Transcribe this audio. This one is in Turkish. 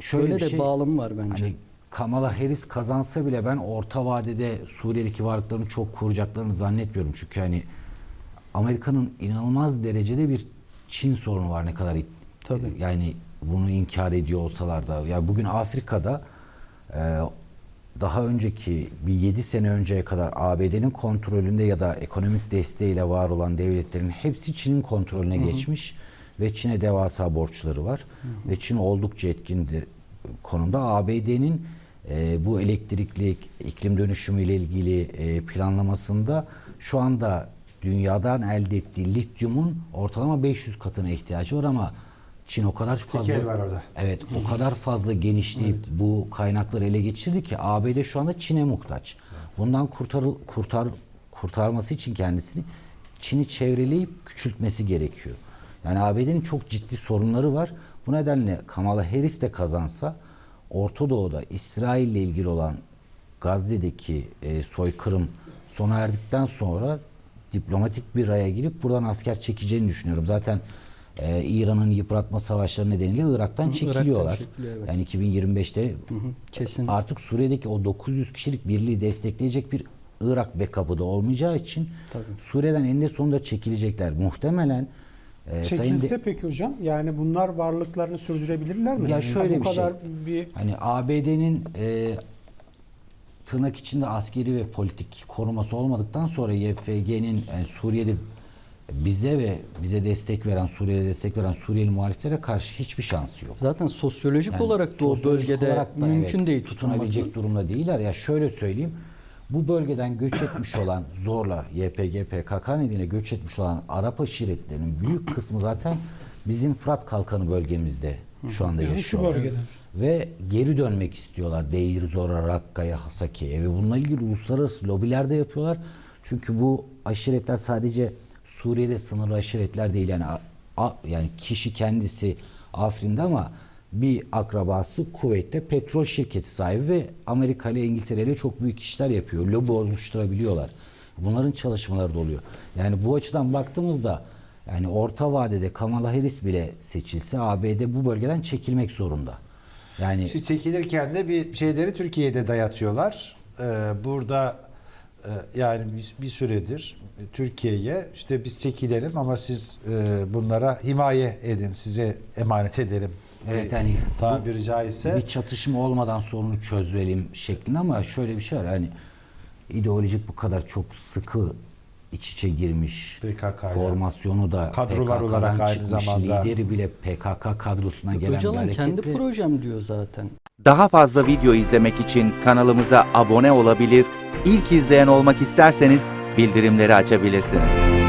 şöyle bir de şey, bağlamı var bence. Hani Kamala Harris kazansa bile ben orta vadede Suriye'deki varlıklarını çok koruyacaklarını zannetmiyorum. Çünkü hani Amerika'nın inanılmaz derecede bir Çin sorunu var ne kadar Tabii. yani bunu inkar ediyor olsalar da. Ya bugün Afrika'da e, daha önceki bir 7 sene önceye kadar ABD'nin kontrolünde ya da ekonomik desteğiyle var olan devletlerin hepsi Çin'in kontrolüne geçmiş ve Çin'e devasa borçları var ve Çin oldukça etkindir konumda. ABD'nin e, bu elektrikli iklim dönüşümü ile ilgili e, planlamasında şu anda dünyadan elde ettiği lityumun ortalama 500 katına ihtiyacı var ama Çin o kadar fazla var orada. Evet o kadar fazla genişleyip bu kaynakları ele geçirdi ki ABD şu anda Çin'e muhtaç. Bundan kurtarıl, kurtar kurtarması için kendisini Çin'i çevreleyip küçültmesi gerekiyor. Yani ABD'nin çok ciddi sorunları var. Bu nedenle Kamala Harris de kazansa Orta Doğu'da İsrail ile ilgili olan Gazze'deki e, soykırım sona erdikten sonra diplomatik bir raya girip buradan asker çekeceğini düşünüyorum. Zaten e, İran'ın yıpratma savaşları nedeniyle Irak'tan Hı, Irak'tan çekiliyorlar. çekiliyor, evet. Yani 2025'te Hı hı, kesin. artık Suriye'deki o 900 kişilik birliği destekleyecek bir Irak backup'ı da olmayacağı için Tabii. Suriye'den eninde sonunda çekilecekler. Muhtemelen e, Sayın de- Çekilse peki hocam yani bunlar varlıklarını sürdürebilirler mi? Ya Yani şöyle bu bir şey. kadar bir Hani ABD'nin e, tırnak içinde askeri ve politik koruması olmadıktan sonra YPG'nin yani Suriye'de bize ve bize destek veren Suriye'de destek veren Suriyeli muhaliflere karşı hiçbir şansı yok. Zaten sosyolojik Yani olarak da o bölgede olarak da mümkün evet, değil tutunabilecek. durumda değiller. Ya şöyle söyleyeyim. Bu bölgeden göç etmiş olan zorla YPG PKK nedeniyle göç etmiş olan Arap aşiretlerinin büyük kısmı zaten bizim Fırat Kalkanı bölgemizde şu anda Yani yaşıyorlar. Ve geri dönmek istiyorlar. Deir Zora, Rakka'ya, Hasaki'ye ve bununla ilgili uluslararası lobiler de yapıyorlar. Çünkü bu aşiretler sadece Suriye'de sınırlı aşiretler değil yani a- yani kişi kendisi Afrin'de ama bir akrabası Kuveyt'te petrol şirketi sahibi ve Amerika ile İngiltere ile çok büyük işler yapıyor. Lobi oluşturabiliyorlar. Bunların çalışmaları da oluyor. Yani bu açıdan baktığımızda yani orta vadede Kamala Harris bile seçilse ABD bu bölgeden çekilmek zorunda. Yani Şu çekilirken de bir şeyleri Türkiye'de dayatıyorlar. Ee, burada e, yani bir, süredir Türkiye'ye işte biz çekilelim ama siz e, bunlara himaye edin, size emanet edelim. Evet, hani tabiri caizse bir çatışma olmadan sorunu çözelim şeklinde ama şöyle bir şey var hani ideolojik bu kadar çok sıkı iç içe girmiş PKK formasyonu da Kadrolar PKK'dan olarak aynı çıkmış, lideri lideri bile PKK kadrosuna gelen bir Öcalan kendi projem diyor zaten. Daha fazla video izlemek için kanalımıza abone olabilir, ilk izleyen olmak isterseniz bildirimleri açabilirsiniz.